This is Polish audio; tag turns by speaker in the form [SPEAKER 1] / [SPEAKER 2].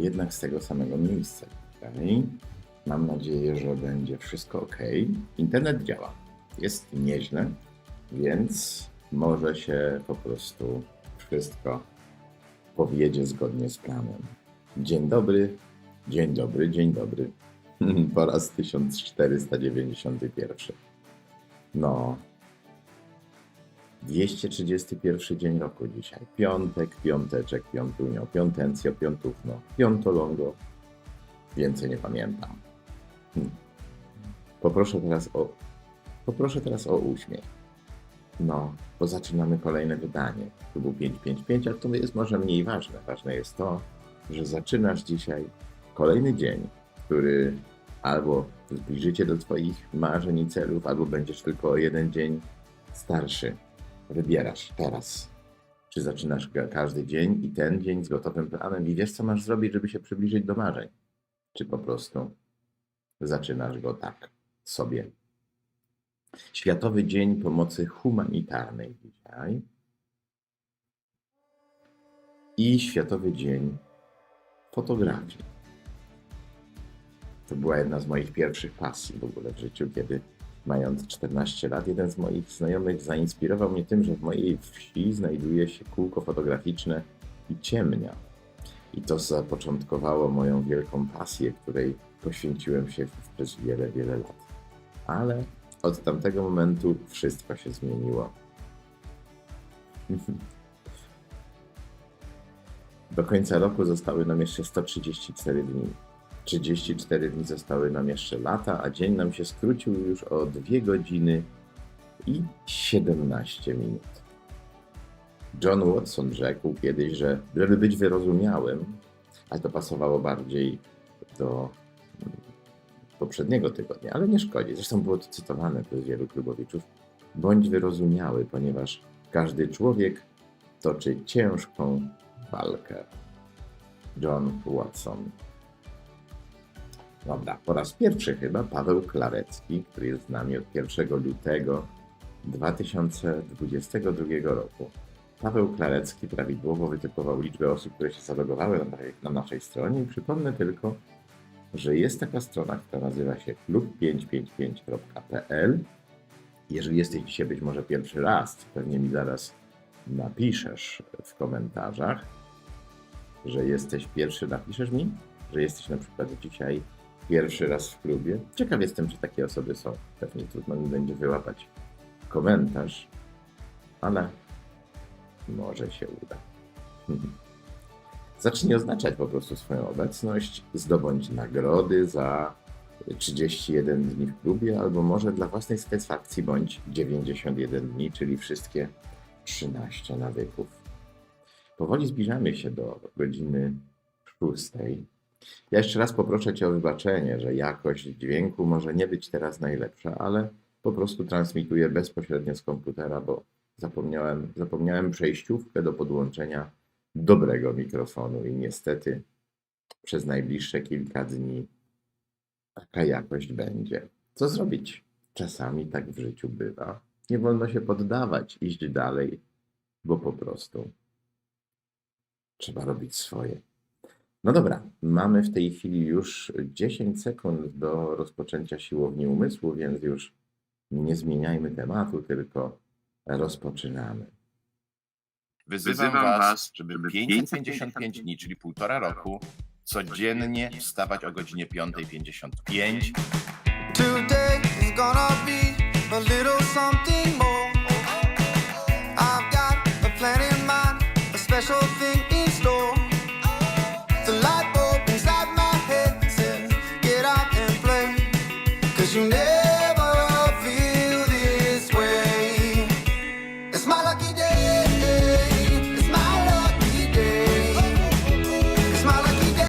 [SPEAKER 1] jednak z tego samego miejsca. Okej. Mam nadzieję, że będzie wszystko ok. Internet działa. Jest nieźle, więc może się po prostu wszystko powiedzie zgodnie z planem. Dzień dobry, dzień dobry, dzień dobry. Po raz 1491. No. 231 dzień roku dzisiaj. Piątek, piąteczek, piątunio, piątencjo, piątówno, piątolongo. Więcej nie pamiętam. Hmm. Poproszę teraz o. Poproszę teraz o uśmiech. No, bo zaczynamy kolejne wydanie. To był 555, a to jest może mniej ważne. Ważne jest to, że zaczynasz dzisiaj kolejny dzień, który albo zbliżycie do Twoich marzeń i celów, albo będziesz tylko jeden dzień starszy. Wybierasz teraz. Czy zaczynasz każdy dzień i ten dzień z gotowym planem i wiesz, co masz zrobić, żeby się przybliżyć do marzeń? Czy po prostu zaczynasz go tak sobie? Światowy Dzień Pomocy Humanitarnej dzisiaj i Światowy Dzień Fotografii. To była jedna z moich pierwszych pasji w ogóle w życiu, kiedy mając 14 lat, jeden z moich znajomych zainspirował mnie tym, że w mojej wsi znajduje się kółko fotograficzne i ciemnia. I to zapoczątkowało moją wielką pasję, której poświęciłem się przez wiele, wiele lat. Ale od tamtego momentu wszystko się zmieniło. Do końca roku zostały nam jeszcze 134 dni. 34 dni zostały nam jeszcze lata, a dzień nam się skrócił już o 2 godziny i 17 minut. John Watson rzekł kiedyś, że żeby być wyrozumiałym, a to pasowało bardziej do mm, poprzedniego tygodnia, ale nie szkodzi. Zresztą było to cytowane przez wielu klubowiczów. Bądź wyrozumiały, ponieważ każdy człowiek toczy ciężką walkę. John Watson. Dobra, po raz pierwszy chyba Paweł Klarecki, który jest z nami od 1 lutego 2022 roku. Paweł Klarecki prawidłowo wytypował liczbę osób, które się zalogowały na, na naszej stronie i przypomnę tylko, że jest taka strona, która nazywa się klub555.pl. Jeżeli jesteś dzisiaj być może pierwszy raz, pewnie mi zaraz napiszesz w komentarzach, że jesteś pierwszy, napiszesz mi, że jesteś na przykład dzisiaj pierwszy raz w klubie. Ciekaw jestem, czy takie osoby są. Pewnie trudno mi będzie wyłapać komentarz, ale może się uda. Zacznij oznaczać po prostu swoją obecność, zdobądź nagrody za 31 dni w klubie, albo może dla własnej satysfakcji bądź 91 dni, czyli wszystkie 13 nawyków. Powoli zbliżamy się do godziny 6. Ja jeszcze raz poproszę Cię o wybaczenie, że jakość dźwięku może nie być teraz najlepsza, ale po prostu transmituję bezpośrednio z komputera, bo zapomniałem, zapomniałem przejściówkę do podłączenia dobrego mikrofonu i niestety przez najbliższe kilka dni taka jakość będzie. Co zrobić? Czasami tak w życiu bywa. Nie wolno się poddawać, iść dalej, bo po prostu trzeba robić swoje. No dobra, mamy w tej chwili już 10 sekund do rozpoczęcia siłowni umysłu, więc już nie zmieniajmy tematu, tylko rozpoczynamy.
[SPEAKER 2] Wyzywam Was, żeby 555 dni, czyli półtora roku, codziennie wstawać o godzinie 5.55.
[SPEAKER 3] Today is gonna be a little something more.